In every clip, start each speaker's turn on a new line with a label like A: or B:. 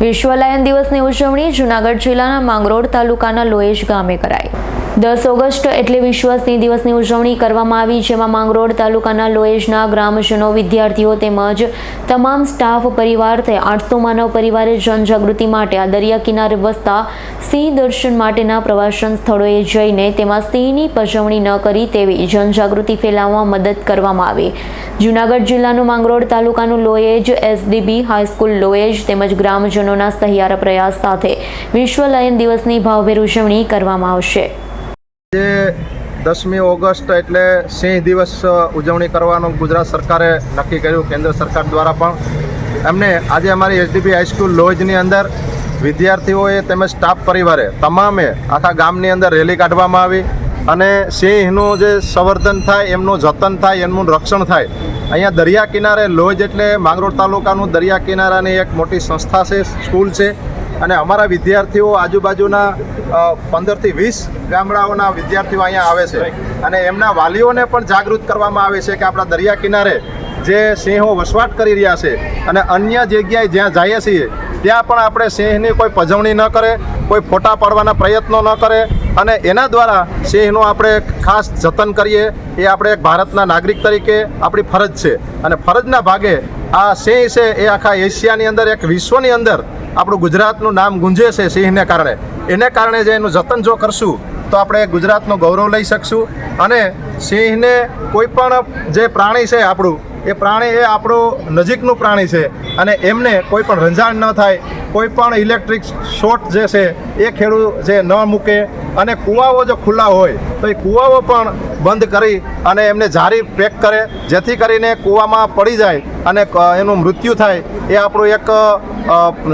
A: વિશ્વ લાયન દિવસની ઉજવણી જૂનાગઢ જિલ્લાના માંગરોળ તાલુકાના લોએશ ગામે કરાઈ. દસ ઓગસ્ટ એટલે વિશ્વ સિંહ દિવસની ઉજવણી કરવામાં આવી, જેમાં માંગરોળ તાલુકાના લોએજના ગ્રામજનો, વિદ્યાર્થીઓ તેમજ તમામ સ્ટાફ પરિવાર થઈ આઠસો માનવ પરિવારે જનજાગૃતિ માટે આ દરિયા કિનારે વસતા સિંહ દર્શન માટેના પ્રવાસન સ્થળોએ જઈને તેમાં સિંહની પજવણી ન કરી તેવી જનજાગૃતિ ફેલાવવા મદદ કરવામાં આવી. જૂનાગઢ જિલ્લાનું માંગરોળ તાલુકાનું લોએજ, એસડીબી, હાઈસ્કૂલ લોએજ તેમજ ગ્રામજનોના સહિયારા પ્રયાસ સાથે વિશ્વ લાયન દિવસની ભાવભેર ઉજવણી કરવામાં આવશે.
B: દસમી ઓગસ્ટ એટલે સિંહ દિવસ ઉજવણી કરવાનું ગુજરાત સરકારે નક્કી કર્યું, કેન્દ્ર સરકાર દ્વારા પણ. એમને આજે અમારી એચડીપી હાઈસ્કૂલ લોજની અંદર વિદ્યાર્થીઓએ તેમજ સ્ટાફ પરિવારે તમામે આખા ગામની અંદર રેલી કાઢવામાં આવી અને સિંહનું જે સંવર્ધન થાય, એમનું જતન થાય, એમનું રક્ષણ થાય અહીંયા દરિયા કિનારે લોજ એટલે માંગરોળ તાલુકાનું દરિયા કિનારાની એક મોટી સંસ્થા છે, સ્કૂલ છે. અને અમારા વિદ્યાર્થીઓ આજુબાજુના પંદરથી વીસ ગામડાઓના વિદ્યાર્થીઓ અહીંયા આવે છે. અને એમના વાલીઓને પણ જાગૃત કરવામાં આવે છે કે આપણા દરિયા કિનારે જે સિંહો વસવાટ કરી રહ્યા છે અને અન્ય જગ્યાએ જ્યાં જઈએ છીએ, ત્યાં પણ આપણે સિંહની કોઈ પજવણી ન કરે, કોઈ ફોટા પાડવાના પ્રયત્નો ન કરે અને એના દ્વારા સિંહનું આપણે ખાસ જતન કરીએ, એ આપણે એક ભારતના નાગરિક તરીકે આપણી ફરજ છે. અને ફરજના ભાગે આ સિંહ છે, એ આખા એશિયાની અંદર, એક વિશ્વની અંદર આપણું ગુજરાતનું નામ ગુંજે છે સિંહને કારણે. એને કારણે જે એનું જતન જો કરશું, તો આપણે ગુજરાતનું ગૌરવ લઈ શકશું. અને સિંહને કોઈ પણ જે પ્રાણી છે આપણું એ પ્રાણી એ આપણું નજીકનું પ્રાણી છે. અને એમને કોઈ પણ રંજાણ ન થાય, કોઈ પણ ઇલેક્ટ્રિક શોર્ટ જે છે, એ ખેડૂત જે ન મૂકે અને કૂવાઓ જો ખુલ્લા હોય, તો એ કૂવાઓ પણ બંધ કરી અને એમને જારી પેક કરે, જેથી કરીને કૂવામાં પડી જાય અને એનું મૃત્યુ થાય. એ આપણું એક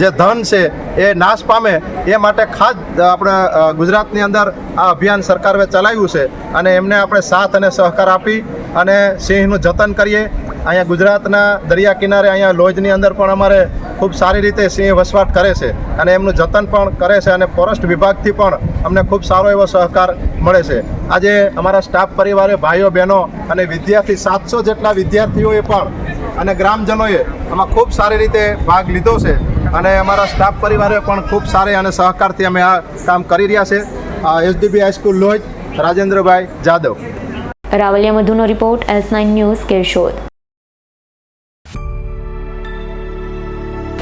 B: જે ધન છે, એ નાશ પામે. એ માટે ખાસ આપણે ગુજરાતની અંદર આ અભિયાન સરકારે ચલાવ્યું છે. અને એમને આપણે સાથ અને સહકાર આપી અને સિંહનું જતન કરીએ. અહીંયા ગુજરાતના દરિયા કિનારે અહીંયા લોજની અંદર પણ અમારે ખૂબ સારી રીતે સિંહ વસવાટ કરે છે અને એમનું જતન પણ કરે છે અને ફોરેસ્ટ વિભાગથી પણ અમને ખૂબ સારો એવો સહકાર મળે છે. આજે અમારા સ્ટાફ પરિવારે, ભાઈઓ, બહેનો અને વિદ્યાર્થી સાતસો જેટલા વિદ્યાર્થીઓએ પણ અને ગ્રામજનોએ આમાં ખૂબ સારી રીતે ભાગ લીધો છે અને અમારા સ્ટાફ પરિવારે પણ ખૂબ સારી અને સહકારથી અમે આ કામ કરી રહ્યા છે. SDB high school Loj, Rajendrabhai Jadav.
A: Ravaliya મધુનો report S nine news Keshod.